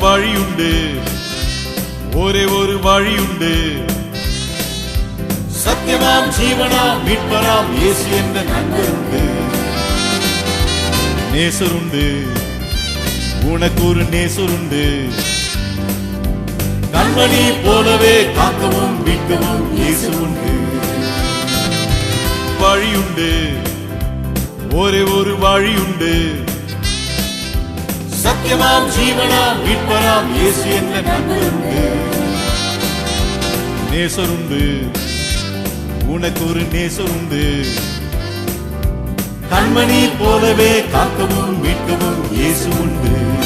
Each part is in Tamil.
வழியுண்டு. ஒரே ஒரு வழியுண்டு. சத்தியமாம் ஜீவனாம் மீட்பராம் இயேசு என்ற நண்பருண்டு. நேசருண்டு. உனக்கு ஒரு நேசருண்டு. கண்மணி போலவே காக்கவும் மீட்கவும் இயேசு உண்டு. வழியுண்டு. ஒரே ஒரு வழியுண்டு. சத்தியமாம் ஜீவனாம் மீட்பராம் இயேசு என்ற நண்பருண்டு. நேசருண்டு. உனக்கு ஒரு நேசருண்டு. கண்மணி போலவே காக்கவும் மீட்கவும் இயேசு உண்டு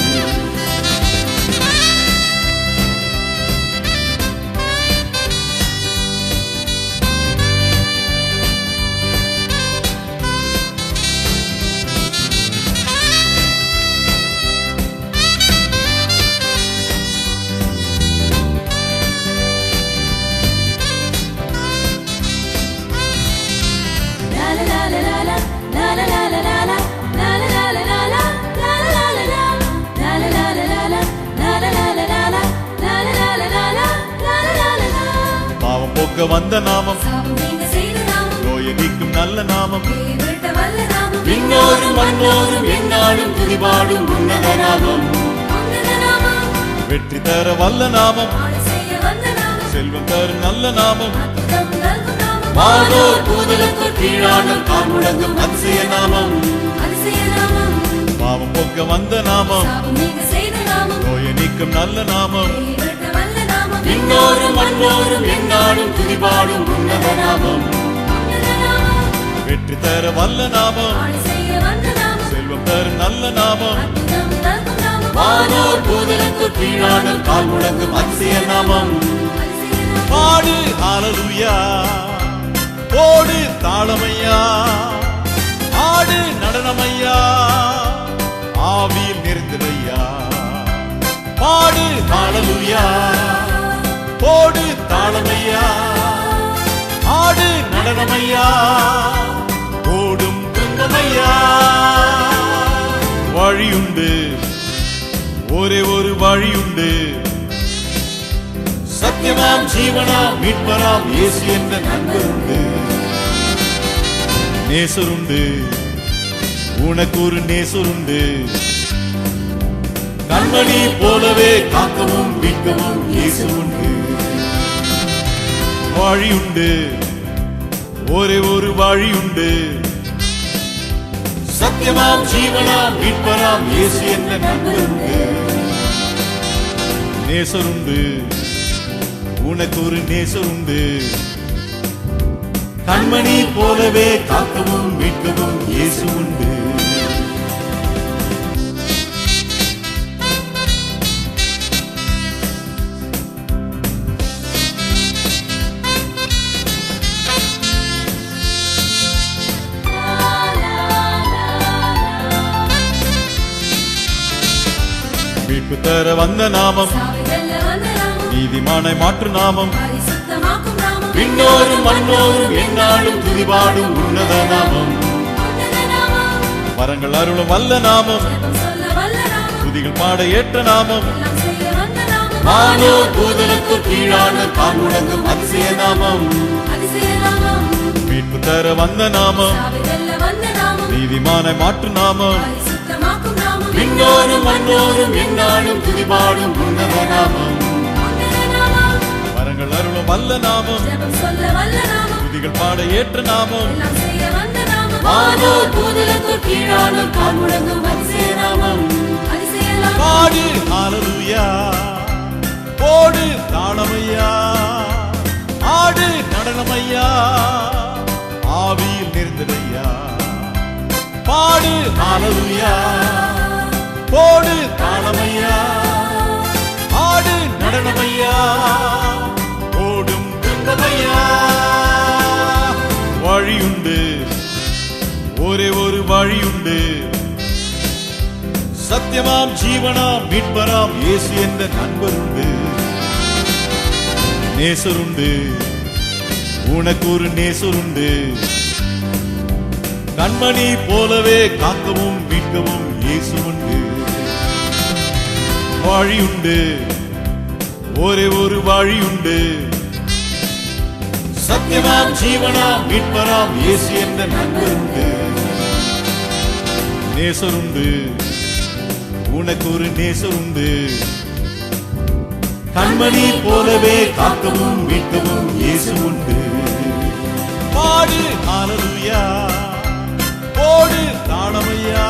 பாவம் போக்க வந்த நாமம். நோயை நீக்கும் நல்ல நாமம். விண்ணோரும் மண்ணோரும் எந்நாளும் துதிபாடும் உன்னத நாமம். வெற்றி தர வல்ல நாமம். செல்வம் தரும் நல்ல நாமம், வானோர் பூதலுக்கு கீழான கால் முழங்கும் அதிசய நாமம். பாவம் போக்க வந்த நாமம். நோயை நீக்கும் நல்ல நாமம். விண்ணோரும் மண்ணோரும் எந்நாளும் துதிபாடும் உன்னத நாமம். வெற்றி தர வல்ல நாமம். செல்வம் தரும் நல்ல நாமம். வானோர் கீழான கால் முழங்கும் அதிசய நாமம். பாடு ஹalleluya போடு தாளமையா ஆடு நடனமையா ஆவியில் நிறைந்ததையா பாடு தாளமையா போடு தாளமையா ஆடு நடனமையா ஓடும் துன்பமையா வழியுண்டு ஒரே ஒரு வழியுண்டு. சத்தியமாம் ஜீவனாம் மீட்பராம் இயேசு என்ற நண்பர் உண்டு நேசருண்டு. உனக்கு ஒரு நேசருண்டு. கண்மணி போலவே காக்கவும் மீட்கவும் இயேசு உண்டு வழியுண்டு. ஒரே ஒரு வழியுண்டு. சத்தியமாம் ஜீவனாம் மீட்பராம் இயேசு என்ற நண்பருண்டு. நேசருண்டு. உனக்கு ஒரு நேசருண்டு. கண்மணி போலவே காக்கவும் மீட்கவும் இயேசு உண்டு. மீட்பு தர வந்த நாமம். நீதிமானை மாற்று நாமம், விண்ணோரும் மண்ணோரும் எந்நாளும் துதிபாடும் உன்னத நாமம். வரங்கள் அருளும் வல்ல நாமம். துதிகள் பாட ஏற்ற நாமம். வானோர் பூதலுக்கு கீழான கால் முழங்கும் அதிசய நாமம். மீட்பு தர வந்த நாமம். நீதிமானை மாற்று நாமம். விண்ணோரும் மண்ணோரும் எந்நாளும் துதிபாடும் நாமம். சொல்ல வல்ல நாமம், துதிகள் பாட ஏற்ற நாமம், பாடு ஹalleluya. போடு தாளமையா ஆடு நடனமையா. ஆவியில் நிறைந்ததையா. பாடு ஹalleluya. போடு தாளமையா ஆடு நடனமையா. வழியுண்டு. ஒரே ஒரு வழியுண்டு. சத்தியமாம் ஜீவனாம் மீட்பராம் இயேசு என்ற நண்பருண்டு. நேசருண்டு. உனக்கு ஒரு நேசருண்டு. கண்மணி போலவே காக்கவும் மீட்கவும் இயேசு உண்டு வழியுண்டு. ஒரே ஒரு வழியுண்டு. சத்தியமாம் ஜீவனாம் மீட்பராம் இயேசு என்ற நண்பருந்து நேசருண்டு உனக்கு ஒரு நேசருண்டு கண்மணி போலவே காக்கவும் மீட்கவும் இயேசு உண்டு. பாடு ஆலருயா போடு தாளமையா